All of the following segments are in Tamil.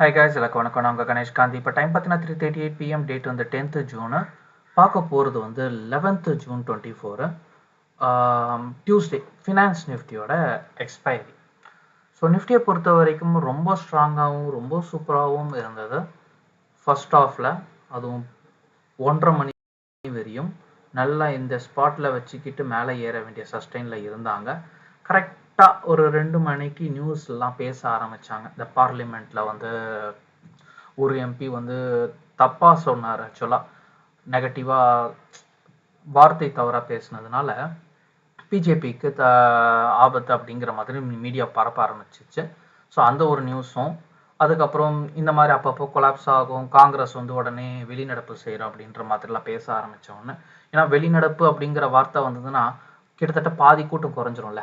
ஹை guys எல்லாருக்கும் வணக்கம். நான் உங்கள் கணேஷ் காந்தி. இப்போ டைம் பார்த்தீங்கன்னா three thirty eight PM date வந்து டென்த்து ஜூனு பார்க்க போகிறது வந்து eleventh June twenty four Tuesday finance நிஃப்டியோட எக்ஸ்பைரி ஸோ நிஃப்டியை பொறுத்த வரைக்கும் ரொம்ப ஸ்ட்ராங்காகவும் ரொம்ப சூப்பராகவும் இருந்தது. ஃபர்ஸ்ட் ஆஃபில் அதுவும் ஒன்றரை மணி வரையும் நல்லா இந்த ஸ்பாட்டில் வச்சுக்கிட்டு மேலே ஏற வேண்டிய சஸ்டெயினில் இருந்தாங்க. கரெக்ட் கரெக்டாக ஒரு ரெண்டு மணிக்கு நியூஸ்லாம் பேச ஆரம்பிச்சாங்க. இந்த பார்லிமெண்ட்டில் வந்து ஒரு எம்பி வந்து தப்பாக சொன்னார் ஆக்சுவலாக நெகட்டிவாக வார்த்தை தவறாக பேசினதுனால பிஜேபிக்கு த ஆபத்து அப்படிங்கிற மாதிரி மீடியா பரப்ப ஆரம்பிச்சிச்சு. ஸோ அந்த ஒரு நியூஸும் அதுக்கப்புறம் இந்த மாதிரி அப்பப்போ கொலாப்ஸ் ஆகும் காங்கிரஸ் வந்து உடனே வெளிநடப்பு செய்கிறோம் அப்படின்ற மாதிரிலாம் பேச ஆரம்பித்தோன்னு ஏன்னா வெளிநடப்பு அப்படிங்கிற வார்த்தை வந்ததுன்னா கிட்டத்தட்ட பாதி கூட்டம் குறைஞ்சிரும்ல.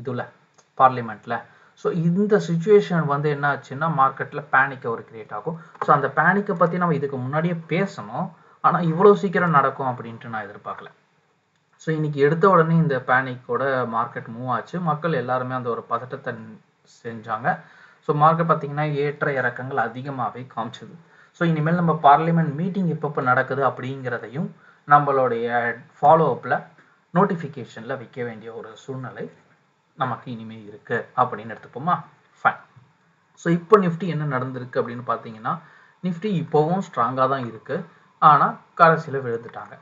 இதுல பார்லிமெண்ட்ல ஸோ இந்த சுச்சுவேஷன் வந்து என்ன ஆச்சுன்னா மார்க்கெட்டில் பேனிக் ஒரு கிரியேட் ஆகும். ஸோ அந்த பேனிக்கை பற்றி நம்ம இதுக்கு முன்னாடியே பேசணும். ஆனால் இவ்வளோ சீக்கிரம் நடக்கும் அப்படின்ட்டு நான் எதிர்பார்க்கல. ஸோ இன்னைக்கு எடுத்த உடனே இந்த பேனிக்கோட மார்க்கெட் மூவ் ஆச்சு. மக்கள் எல்லாருமே அந்த ஒரு பதட்டத்தை செஞ்சாங்க. ஸோ மார்க்கெட் பார்த்தீங்கன்னா ஏற்ற இறக்கங்கள் அதிகமாகவே காமிச்சது. ஸோ இனிமேல் நம்ம பார்லிமெண்ட் மீட்டிங் எப்பப்போ நடக்குது அப்படிங்கிறதையும் நம்மளுடைய ஃபாலோ அப்பில் நோட்டிஃபிகேஷனில் வைக்க வேண்டிய ஒரு சூழ்நிலை நமக்கு இனிமேல் இருக்கு அப்படின்னு எடுத்துப்போமா? ஃபைன் ஸோ இப்போ நிஃப்டி என்ன நடந்திருக்கு அப்படின்னு பார்த்தீங்கன்னா நிஃப்டி இப்போவும் ஸ்ட்ராங்காக தான் இருக்கு. ஆனால் கடைசியில் விழுந்துட்டாங்க.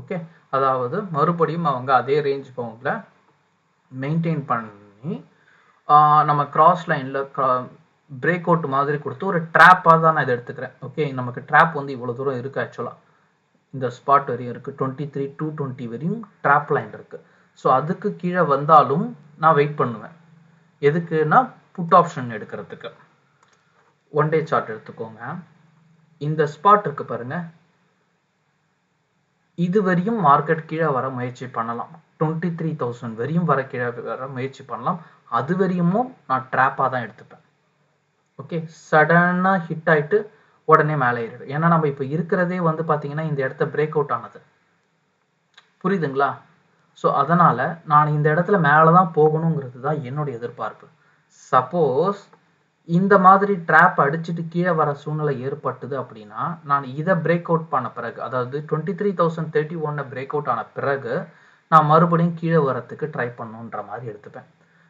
ஓகே அதாவது மறுபடியும் அவங்க அதே ரேஞ்ச் பவுண்டில் மெயின்டைன் பண்ணி நம்ம கிராஸ் லைனில் பிரேக் அவுட் மாதிரி கொடுத்து ஒரு ட்ராப்பாக தான் நான் இதை எடுத்துக்கிறேன். ஓகே நமக்கு ட்ராப் வந்து இவ்வளோ தூரம் இருக்குது ஆக்சுவலாக இந்த ஸ்பாட் வரையும் இருக்குது டுவெண்ட்டி த்ரீ டூ டுவெண்ட்டி வரையும் ட்ராப் லைன் இருக்குது ஸோ அதுக்கு கீழே வந்தாலும் நான் வெயிட் பண்ணுவேன். எதுக்குன்னா புட் ஆப்ஷன் எடுக்கிறதுக்கு. ஒன் டே சார்ட் எடுத்துக்கோங்க. இந்த ஸ்பாட் இருக்கு பாருங்க. இது வரையும் மார்க்கெட் கீழே வர முயற்சி பண்ணலாம். டுவெண்ட்டி த்ரீ தௌசண்ட் வரையும் வர கீழே வர முயற்சி பண்ணலாம். அது வரையுமும் நான் ட்ராப்பாக தான் எடுத்துப்பேன். ஓகே சடனாக ஹிட் ஆயிட்டு உடனே மேலே ஏறிடும் ஏன்னா நம்ம இப்போ இருக்கிறதே வந்து பார்த்தீங்கன்னா இந்த இடத்த பிரேக் அவுட் ஆனது. புரியுதுங்களா? ஸோ அதனால் நான் இந்த இடத்துல மேலே தான் போகணுங்கிறது தான் என்னுடைய எதிர்பார்ப்பு. சப்போஸ் இந்த மாதிரி ட்ராப் அடிச்சுட்டு கீழே வர சூழ்நிலை ஏற்பட்டது அப்படின்னா நான் இதை பிரேக் அவுட் பண்ண பிறகு அதாவது டுவெண்ட்டி த்ரீ தௌசண்ட் தேர்ட்டி ஒன்னை பிரேக் அவுட் ஆன பிறகு நான் மறுபடியும் கீழே வரத்துக்கு ட்ரை பண்ணுன்ற மாதிரி எடுத்துப்பேன்.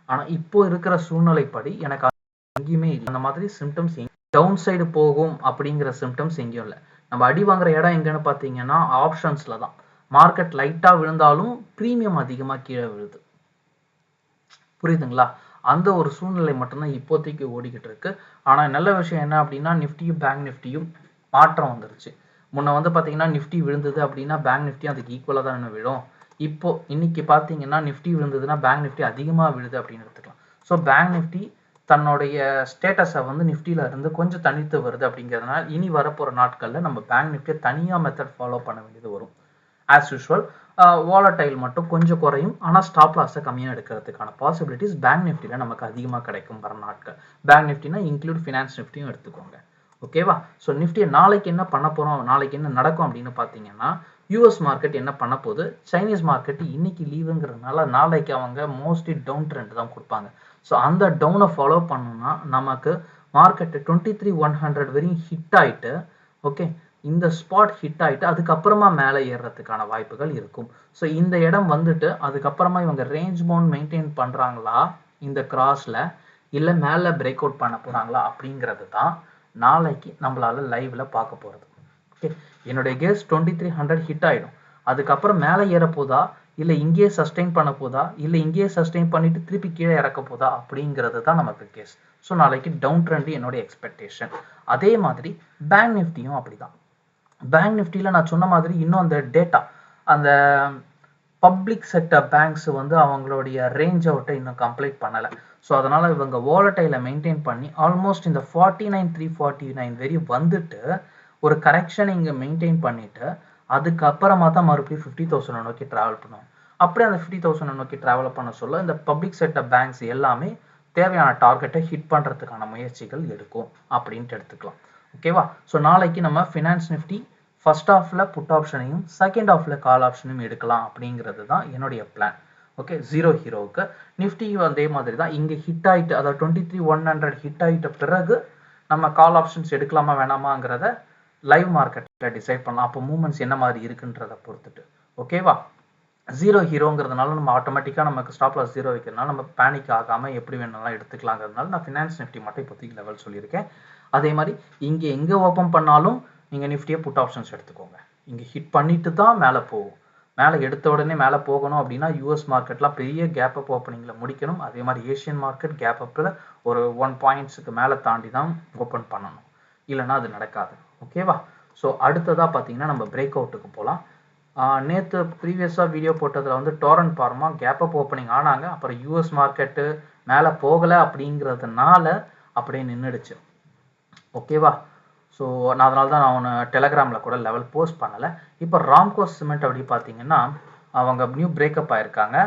ஆனால் இப்போ இருக்கிற சூழ்நிலைப்படி எனக்கு எங்கேயுமே இல்லை. அந்த மாதிரி சிம்டம்ஸ் டவுன் சைடு போகும் அப்படிங்கிற சிம்டம்ஸ் எங்கேயும் இல்லை. நம்ம அடி வாங்குற இடம் எங்கன்னு பார்த்தீங்கன்னா ஆப்ஷன்ஸில் தான். மார்க்கெட் லைட்டாக விழுந்தாலும் ப்ரீமியம் அதிகமாக கீழே விழுது. புரியுதுங்களா? அந்த ஒரு சூழ்நிலை மட்டும்தான் இப்போதைக்கு ஓடிக்கிட்டு இருக்கு. ஆனால் நல்ல விஷயம் என்ன அப்படின்னா நிஃப்டியும் பேங்க் நிஃப்டியும் மாற்றம் வந்துருச்சு. முன்ன வந்து பார்த்தீங்கன்னா நிஃப்டி விழுந்தது அப்படின்னா பேங்க் நிஃப்டி அதுக்கு ஈக்குவலாக தான் விழும். இப்போ இன்னைக்கு பார்த்தீங்கன்னா நிஃப்டி விழுந்ததுன்னா பேங்க் நிஃப்டி அதிகமாக விழுது அப்படின்னு எடுத்துக்கலாம். ஸோ பேங்க் நிஃப்டி தன்னுடைய ஸ்டேட்டஸை வந்து நிஃப்டியில இருந்து கொஞ்சம் தனித்து வருது அப்படிங்கிறதுனால இனி வரப்போகிற நாட்களில் நம்ம பேங்க் நிஃப்டியை தனியாக மெத்தட் ஃபாலோ பண்ண வேண்டியது வரும். ஆஸ் யூஷுவல் வாலட்டைல் மட்டும் கொஞ்சம் குறையும். ஆனால் ஸ்டாப் லாஸை கம்மியாக எடுக்கிறதுக்கான பாசிபிலிட்டிஸ் பேங்க் நிஃப்டியில் நமக்கு அதிகமாக கிடைக்கும் வர நாட்கள். பேங்க் நிஃப்டினா இன்க்ளூட் ஃபினான்ஸ் நிஃப்டியும் எடுத்துக்கோங்க. ஓகேவா ஸோ நிஃப்டியை நாளைக்கு என்ன பண்ண போகிறோம் நாளைக்கு என்ன நடக்கும் அப்படின்னு பார்த்தீங்கன்னா யூஎஸ் மார்க்கெட் என்ன பண்ண போகுது? சைனீஸ் மார்க்கெட் இன்னைக்கு லீவுங்கிறதுனால நாளைக்கு அவங்க மோஸ்ட்லி டவுன் ட்ரெண்ட் தான் கொடுப்பாங்க. ஸோ அந்த டவுனை ஃபாலோ பண்ணோம்னா நமக்கு market twenty three one hundred வரையும் ஹிட் ஆயிட்டு ஓகே இந்த ஸ்பாட் ஹிட் ஆகிட்டு அதுக்கப்புறமா மேலே ஏறுறதுக்கான வாய்ப்புகள் இருக்கும். ஸோ இந்த இடம் வந்துட்டு அதுக்கப்புறமா இவங்க ரேஞ்ச் பவுண்ட் மெயின்டைன் பண்ணுறாங்களா இந்த கிராஸில் இல்லை மேலே பிரேக் அவுட் பண்ண போகிறாங்களா அப்படிங்கிறது தான் நாளைக்கு நம்மளால் லைவில் பார்க்க போகிறது ஓகே என்னுடைய case twenty three hundred hit ஆகிடும் அதுக்கப்புறம் மேலே ஏற போதா? இல்லை இங்கேயே சஸ்டெயின் பண்ண போதா? இல்லை இங்கேயே சஸ்டெயின் பண்ணிட்டு திருப்பி கீழே இறக்க போதா? அப்படிங்கிறது தான் நமக்கு கேஸ் ஸோ நாளைக்கு டவுன் ட்ரெண்ட் என்னுடைய எக்ஸ்பெக்டேஷன் அதே மாதிரி பேங்க் நிஃப்டியும் அப்படிதான். பேங்க் நிஃப்டியில் நான் சொன்ன மாதிரி இன்னும் அந்த டேட்டா அந்த பப்ளிக் செக்டர் பேங்க்ஸ் வந்து அவங்களுடைய ரேஞ்ச் அவுட்டை இன்னும் கம்ப்ளீட் பண்ணலை. ஸோ அதனால் இவங்க வாலட்டையில் மெயின்டைன் பண்ணி ஆல்மோஸ்ட் இந்த forty nine three forty nine வரையும் வந்துட்டு ஒரு கரெக்ஷன் இங்கே மெயின்டைன் பண்ணிவிட்டு அதுக்கப்புறமா தான் மறுபடியும் ஃபிஃப்டி தௌசண்ட் நோக்கி ட்ராவல் பண்ணுவோம் அப்படியே அந்த ஃபிஃப்டி தௌசண்ட் நோக்கி ட்ராவல் பண்ண சொல்ல இந்த பப்ளிக் செக்டர் பேங்க்ஸ் எல்லாமே தேவையான டார்கெட்டை ஹிட் பண்ணுறதுக்கான முயற்சிகள் எடுக்கும் அப்படின்ட்டு எடுத்துக்கலாம். ஓகேவா ஸோ நாளைக்கு நம்ம ஃபினான்ஸ் நிஃப்டி ஃபர்ஸ்ட் ஆஃப்ல புட் ஆப்ஷனையும் செகண்ட் ஆஃப்ல கால் ஆப்ஷனையும் எடுக்கலாம் அப்படிங்கிறது தான் என்னுடைய பிளான் ஓகே ஜீரோ ஹீரோவுக்கு நிஃப்டி அதே மாதிரி தான் இங்கே ஹிட் ஆகிட்டு அதாவது twenty three one hundred hit ஆகிட்ட பிறகு நம்ம கால் ஆப்ஷன்ஸ் எடுக்கலாமா வேணாமாங்கிறத லைவ் மார்க்கெட்டில் டிசைட் பண்ணலாம். அப்போ மூமெண்ட்ஸ் என்ன மாதிரி இருக்குன்றதை பொறுத்துட்டு. ஓகேவா ஜீரோ ஹீரோங்கிறதுனால நம்ம ஆட்டோமேட்டிக்காக நமக்கு ஸ்டாப் லாஸ் ஜீரோ வைக்கிறதுனால நம்ம பேனிக் ஆகாமல் எப்படி வேணாலும் எடுத்துக்கலாங்கிறதுனால நான் ஃபினான்ஸ் நிஃப்டி மட்டும் இப்போதைக்கு லெவல் சொல்லியிருக்கேன். அதே மாதிரி இங்கே எங்கே ஓப்பன் பண்ணாலும் நீங்கள் நிஃப்டியை புட் ஆப்ஷன்ஸ் எடுத்துக்கோங்க. இங்கே ஹிட் பண்ணிட்டு தான் மேலே போகும். மேலே எடுத்த உடனே மேலே போகணும் அப்படின்னா யூஎஸ் மார்க்கெட்லாம் பெரிய கேப் அப் ஓப்பனிங்கில் முடிக்கணும். அதே மாதிரி ஏஷியன் மார்க்கெட் கேப் அப்பில் ஒரு ஒன் பாயிண்ட்ஸுக்கு மேலே தாண்டி தான் ஓப்பன் பண்ணணும். இல்லைன்னா அது நடக்காது. ஓகேவா ஸோ அடுத்ததாக பார்த்தீங்கன்னா நம்ம பிரேக் அவுட்டுக்கு போகலாம் நேற்று ப்ரீவியஸாக வீடியோ போட்டதில் வந்து Torrent pharma gap up opening ஆனாங்க. அப்புறம் யூஎஸ் மார்க்கெட்டு மேலே போகலை அப்படிங்கிறதுனால அப்படியே நின்றுடுச்சு ஓகேவா ஸோ நான் அதனால தான் நான் ஒன்று டெலகிராமில் கூட லெவல் போஸ்ட் பண்ணலை. இப்போ ராம்கோ சிமெண்ட் அப்படி பார்த்தீங்கன்னா அவங்க நியூ பிரேக்கப் ஆயிருக்காங்க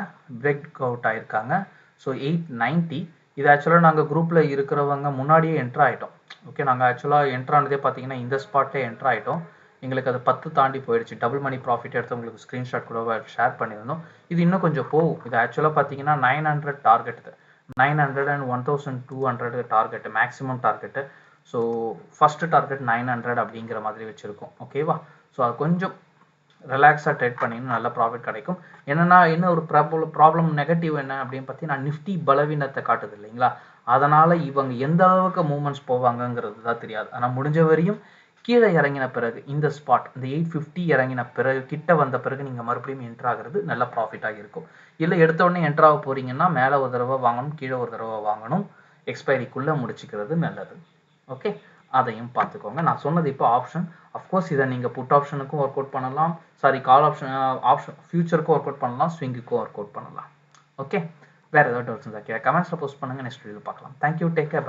பிரேக் அவுட் ஆயிருக்காங்க. ஸோ எயிட் நைன்ட்டி இது ஆக்சுவலாக நாங்கள் குரூப்பில் இருக்கிறவங்க முன்னாடியே என்ட்ரு ஆகிட்டோம் ஓகே நாங்கள் ஆக்சுவலாக என்ட்ரு ஆனதே பார்த்தீங்கன்னா இந்த ஸ்பாட்டே என்ட்ரு ஆகிட்டோம் எங்களுக்கு அது பத்து தாண்டி போயிடுச்சு. டபுள் மணி ப்ராஃபிட் எடுத்து உங்களுக்கு ஸ்க்ரீன்ஷாட் கூட ஷேர் பண்ணியிருந்தோம். இது இன்னும் கொஞ்சம் போகும். இது ஆக்சுவலாக பார்த்தீங்கன்னா nine hundred target nine hundred and one thousand two hundred target maximum target so first target nine hundred அப்படிங்கிற மாதிரி வச்சுருக்கோம். ஓகேவா ஸோ அது கொஞ்சம் ரிலாக்ஸாக ட்ரேட் பண்ணிங்கன்னா நல்ல ப்ராஃபிட் கிடைக்கும். என்னென்னா என்ன ஒரு ப்ராப்ளம் ப்ராப்ளம் நெகட்டிவ் என்ன அப்படின்னு பார்த்தீங்கன்னா நிஃப்டி பலவீனத்தை காட்டுது இல்லைங்களா? அதனால் இவங்க எந்த அளவுக்கு மூமெண்ட்ஸ் போவாங்கங்கிறது தான் தெரியாது. ஆனால் முடிஞ்ச வரையும் கீழே இறங்கின பிறகு இந்த ஸ்பாட் இந்த எயிட் ஃபிஃப்டி இறங்கின பிறகு கிட்ட வந்த பிறகு நீங்கள் மறுபடியும் என்ட்ராகிறது நல்ல ப்ராஃபிட்டாக இருக்கும். இல்லை எடுத்த உடனே போகிறீங்கன்னா மேலே ஒரு தடவை வாங்கணும் கீழே ஒரு தடவை வாங்கணும். எக்ஸ்பைரிக்குள்ளே முடிச்சுக்கிறது நல்லது. ஓகே அதையும் பார்த்துக்கோங்க. நான் சொன்னது இப்போ ஆப்ஷன் அஃப்கோர்ஸ் இதை நீங்கள் புட் ஆப்ஷனுக்கும் ஒர்க் அவுட் பண்ணலாம். சாரி கால் ஆப்ஷன் ஆப்ஷன் ஃபியூச்சருக்கும் ஒர்க் அவுட் பண்ணலாம். ஸ்விங்குக்கும் ஒர்க் அவுட் பண்ணலாம். ஓகே வேறு ஏதாவது டவுட்ஸ் இருந்தால் கமெண்ட்ஸில் போஸ்ட் பண்ணுங்கள் நெக்ஸ்ட் வீடியோ பார்க்கலாம். Thank you take care